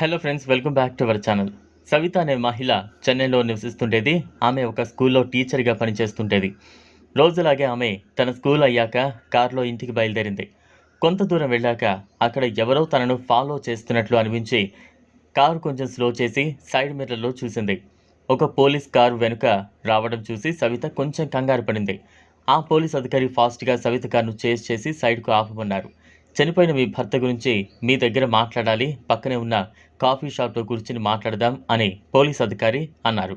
Hello friends welcome back to our channel Savitha అనే మహిళ చెన్నైలో నివసిస్తుండేది. ఆమె ఒక స్కూల్లో టీచర్గా పనిచేస్తుండేది. రోజులాగే ఆమె తన స్కూల్ అయ్యాక కారులో ఇంటికి బయలుదేరింది. కొంత దూరం వెళ్ళాక అక్కడ ఎవరో తనను ఫాలో చేస్తున్నట్లు అనిపించి కారు కొంచెం స్లో చేసి సైడ్ మిర్రర్లో చూసింది. ఒక పోలీస్ కారు వెనుక రావడం చూసి సవిత కొంచెం కంగారు పడింది. ఆ పోలీస్ అధికారి ఫాస్ట్గా సవిత కారును చేస్ చేసి సైడ్కు ఆపమన్నారు. చనిపోయిన మీ భర్త గురించి మీ దగ్గర మాట్లాడాలి పక్కనే ఉన్న కాఫీ షాప్లో కూర్చుని మాట్లాడదాం అని పోలీస్ అధికారి అన్నారు.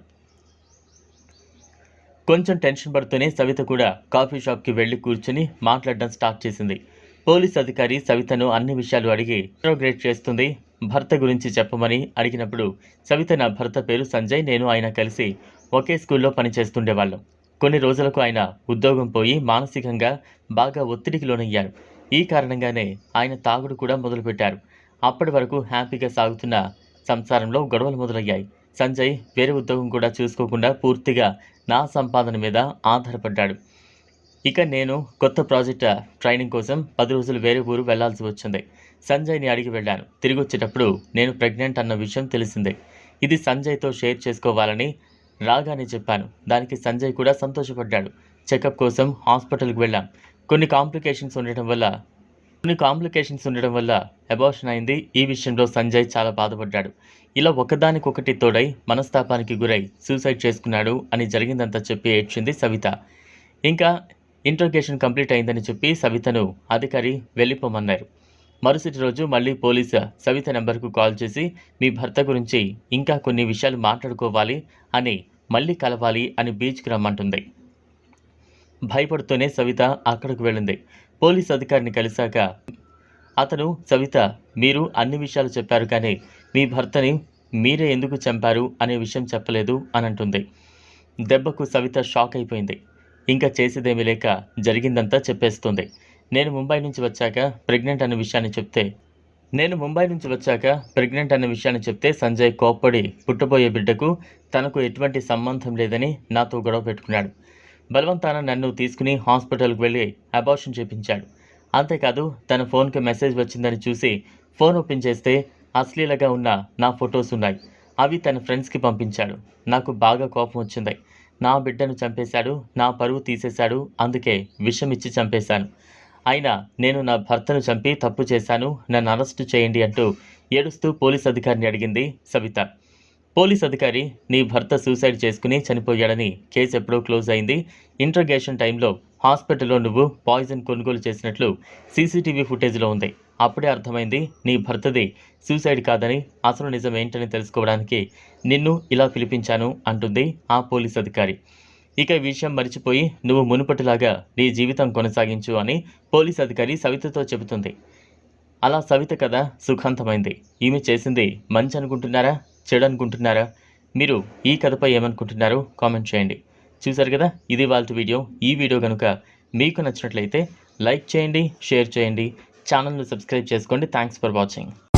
కొంచెం టెన్షన్ పడుతూనే సవిత కూడా కాఫీ షాప్కి వెళ్ళి కూర్చుని మాట్లాడడం స్టార్ట్ చేసింది. పోలీస్ అధికారి సవితను అన్ని విషయాలు అడిగి ఇంట్రోగ్రేట్ చేస్తుంది భర్త గురించి చెప్పమని అడిగినప్పుడు సవిత నా భర్త పేరు సంజయ్ నేను ఆయన కలిసి ఒకే స్కూల్లో పనిచేస్తుండేవాళ్ళం కొన్ని రోజులకు ఆయన ఉద్యోగం పోయి మానసికంగా బాగా ఒత్తిడికి లోనయ్యారు. ఈ కారణంగానే ఆయన తాగుడు కూడా మొదలుపెట్టారు. అప్పటి వరకు హ్యాపీగా సాగుతున్న సంసారంలో గొడవలు మొదలయ్యాయి. సంజయ్ వేరే ఉద్యోగం కూడా చూసుకోకుండా పూర్తిగా నా సంపాదన మీద ఆధారపడ్డాడు. ఇక నేను కొత్త ప్రాజెక్ట్ ట్రైనింగ్ కోసం పది రోజులు వేరే ఊరు వెళ్ళాల్సి వచ్చింది. సంజయ్ని అడిగి వెళ్ళాను. తిరిగి వచ్చేటప్పుడు నేను ప్రెగ్నెంట్ అన్న విషయం తెలిసిందే. ఇది సంజయ్తో షేర్ చేసుకోవాలని రాగానే చెప్పాను. దానికి సంజయ్ కూడా సంతోషపడ్డాడు. చెకప్ కోసం హాస్పిటల్కి వెళ్ళాం. కొన్ని కాంప్లికేషన్స్ ఉండటం వల్ల కొన్ని కాంప్లికేషన్స్ ఉండడం వల్ల అబార్షన్ అయింది. ఈ విషయంలో సంజయ్ చాలా బాధపడ్డాడు. ఇలా ఒకదానికొకటి తోడై మనస్తాపానికి గురై సూసైడ్ చేసుకున్నాడు అని జరిగిందంతా చెప్పి ఏడ్చింది సవిత. ఇంకా ఇంట్రోగేషన్ కంప్లీట్ అయిందని చెప్పి సవితను అధికారి వెళ్ళిపోమన్నారు. మరుసటి రోజు మళ్ళీ పోలీసు సవిత నెంబర్కు కాల్ చేసి మీ భర్త గురించి ఇంకా కొన్ని విషయాలు మాట్లాడుకోవాలి అని మళ్ళీ కలవాలి అని బీచ్కి రమ్మంటుంది. భయపడుతూనే సవిత అక్కడికి వెళ్ళింది. పోలీస్ అధికారిని కలిశాక అతను సవిత మీరు అన్ని విషయాలు చెప్పారు కానీ మీ భర్తని మీరే ఎందుకు చంపారు అనే విషయం చెప్పలేదు అని అంటుంది. దెబ్బకు సవిత షాక్ అయిపోయింది. ఇంకా చేసేదేమీ లేక జరిగిందంతా చెప్పేస్తుంది. నేను ముంబై నుంచి వచ్చాక ప్రెగ్నెంట్ అనే విషయాన్ని చెప్తే నేను ముంబై నుంచి వచ్చాక ప్రెగ్నెంట్ అనే విషయాన్ని చెప్తే సంజయ్ కోప్పడి పుట్టబోయే బిడ్డకు తనకు ఎటువంటి సంబంధం లేదని నాతో గొడవ పెట్టుకున్నాడు. బలవంతాన నన్ను తీసుకుని హాస్పిటల్కి వెళ్ళి అబార్షన్ చేపించాడు. అంతేకాదు తన ఫోన్కి మెసేజ్ వచ్చిందని చూసి ఫోన్ ఓపెన్ చేస్తే అశ్లీలగా ఉన్న నా ఫొటోస్ ఉన్నాయి. అవి తన ఫ్రెండ్స్కి పంపించాడు. నాకు బాగా కోపం వచ్చింది. నా బిడ్డను చంపేశాడు నా పరువు తీసేశాడు అందుకే విషం ఇచ్చి చంపేశాను. అయినా నేను నా భర్తను చంపి తప్పు చేశాను నన్ను అరెస్టు చేయండి అంటూ ఏడుస్తూ పోలీస్ అధికారిని అడిగింది సవిత. పోలీస్ అధికారి నీ భర్త సూసైడ్ చేసుకుని చనిపోయాడని కేసు ఎప్పుడో క్లోజ్ అయింది. ఇంట్రగేషన్ టైంలో హాస్పిటల్లో నువ్వు పాయిజన్ కొనుగోలు చేసినట్లు సీసీటీవీ ఫుటేజ్లో ఉంది. అప్పుడే అర్థమైంది నీ భర్తది సూసైడ్ కాదని అసలు నిజం ఏంటని తెలుసుకోవడానికి నిన్ను ఇలా పిలిపించాను అంటుంది ఆ పోలీస్ అధికారి. ఇక ఈ విషయం మర్చిపోయి నువ్వు మునుపటిలాగా నీ జీవితం కొనసాగించు అని పోలీస్ అధికారి సవితతో చెబుతుంది. అలా సవిత కథ సుఖాంతమైంది. ఈమె చేసింది మంచి అనుకుంటున్నారా? చేయడానుకుంటున్నారా మీరు ఈ కథపై ఏమనుకుంటున్నారో కామెంట్ చేయండి. చూసారు కదా ఇది వాళ్ళ వీడియో. ఈ వీడియో కనుక మీకు నచ్చినట్లయితే లైక్ చేయండి షేర్ చేయండి. ఛానల్ను సబ్స్క్రైబ్ చేసుకోండి. Thanks for watching